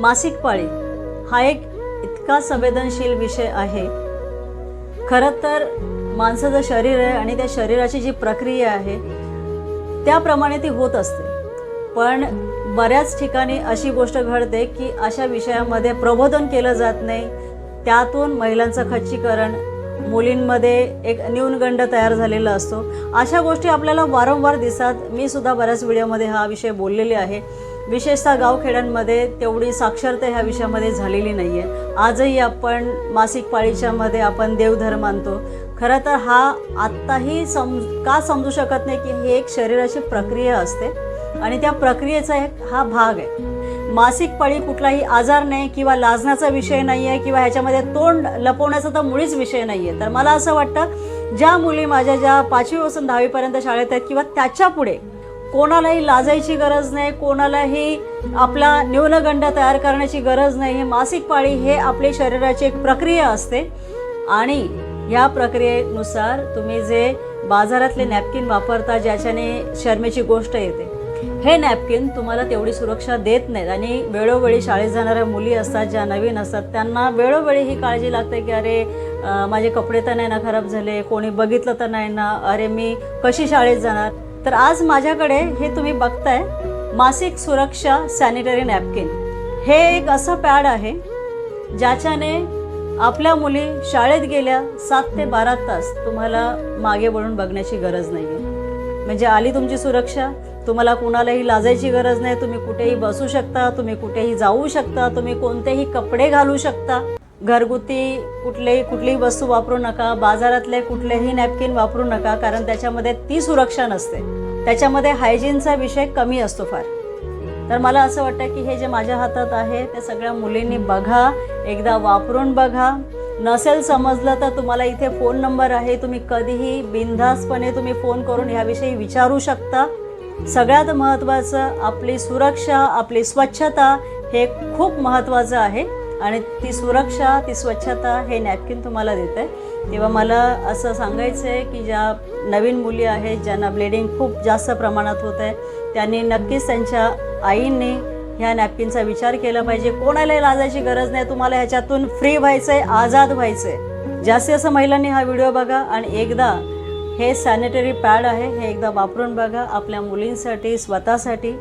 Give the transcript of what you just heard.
मासिक पाळी हा एक इतका संवेदनशील विषय आहे. खरं तर माणसाचं शरीर आहे आणि त्या शरीराची जी प्रक्रिया आहे त्याप्रमाणे ती होत असते. पण बऱ्याच ठिकाणी अशी गोष्ट घडते की अशा विषयामध्ये प्रबोधन केलं जात नाही. त्यातून महिलांचं खच्चीकरण मुलींमध्ये एक न्यूनगंड तयार झालेला असतो. अशा गोष्टी आपल्याला वारंवार दिसतात. मी सुद्धा बऱ्याच व्हिडिओमध्ये हा विषय बोललेले आहे. विशेषतः गावखेड्यांमध्ये तेवढी साक्षरता ह्या विषयामध्ये झालेली नाही आहे आजही आपण मासिक पाळीच्यामध्ये आपण देवधर्म मानतो. खरं तर हा आत्ताही सम का समजू शकत नाही की ही एक शरीराची प्रक्रिया असते? आणि त्या प्रक्रियेचा एक हा भाग आहे. मासिक पाळी कुठलाही आजार नाही किंवा लाजण्याचा विषय नाही आहे किंवा ह्याच्यामध्ये तोंड लपवण्याचा तर मुळीच विषय नाही आहे तर मला असं वाटतं ज्या मुली माझ्या ज्या पाचवीपासून दहावीपर्यंत शाळेत आहेत किंवा त्याच्या पुढे कोणालाही लाजायची गरज नाही कोणालाही आपला न्यूनगंड तयार करण्याची गरज नाही. मासिक पाळी हे आपली शरीराची एक प्रक्रिया असते. आणि या प्रक्रियेनुसार तुम्ही जे बाजारातले नॅपकिन वापरता ज्याच्याने शर्मेची गोष्ट येते हे नॅपकिन तुम्हाला तेवढी सुरक्षा देत नाहीत. आणि वेळोवेळी शाळेत जाणाऱ्या मुली असतात ज्या नवीन असतात त्यांना वेळोवेळी ही काळजी लागते की अरे माझे कपडे तर नाही ना खराब झाले कोणी बघितलं तर नाही ना अरे मी कशी शाळेत जाणार? तर आज माझ्याकडे हे तुम्ही बघताय मासिक सुरक्षा सॅनिटरी नॅपकिन हे एक असं पॅड आहे ज्याच्याने आपल्या मुली शाळेत गेल्या सात ते बारा तास तुम्हाला मागे वळून बघण्याची गरज नाही आहे म्हणजे आली तुमची सुरक्षा तुम्हाला कुणालाही लाजायची गरज नाही तुम्ही कुठेही बसू शकता तुम्ही कुठेही जाऊ शकता तुम्ही कोणतेही कपडे घालू शकता. घरगुती कुठलेही कुठलीही वस्तू वापरू नका बाजारातले कुठलेही नॅपकिन वापरू नका कारण त्याच्यामध्ये ती सुरक्षा नसते. त्याच्यामध्ये हायजीनचा विषय कमी असतो फार. तर मला असं वाटतं की हे जे माझ्या हातात आहे ते सगळ्या मुलींनी बघा एकदा वापरून बघा. नसेल समजलं तर तुम्हाला इथे फोन नंबर आहे तुम्ही कधीही बिनधास्तपणे तुम्ही फोन करून ह्याविषयी विचारू शकता. सगळ्यात महत्त्वाचं आपली सुरक्षा आपली स्वच्छता हे खूप महत्त्वाचं आहे. आणि ती सुरक्षा ती स्वच्छता हे नॅपकिन तुम्हाला देत. आहे तेव्हा मला असं सांगायचं आहे की ज्या नवीन मुली आहेत ज्यांना ब्लिडिंग खूप जास्त प्रमाणात होत आहे त्यांनी नक्कीच त्यांच्या आईंनी ह्या नॅपकिनचा विचार केला पाहिजे. कोणालाही लाजायची गरज नाही तुम्हाला ह्याच्यातून फ्री व्हायचं आहे आझाद व्हायचं आहे जास्ती असं महिलांनी हा व्हिडिओ बघा आणि एकदा हे सॅनिटरी पॅड आहे हे एकदा वापरून बघा आपल्या मुलींसाठी स्वतःसाठी.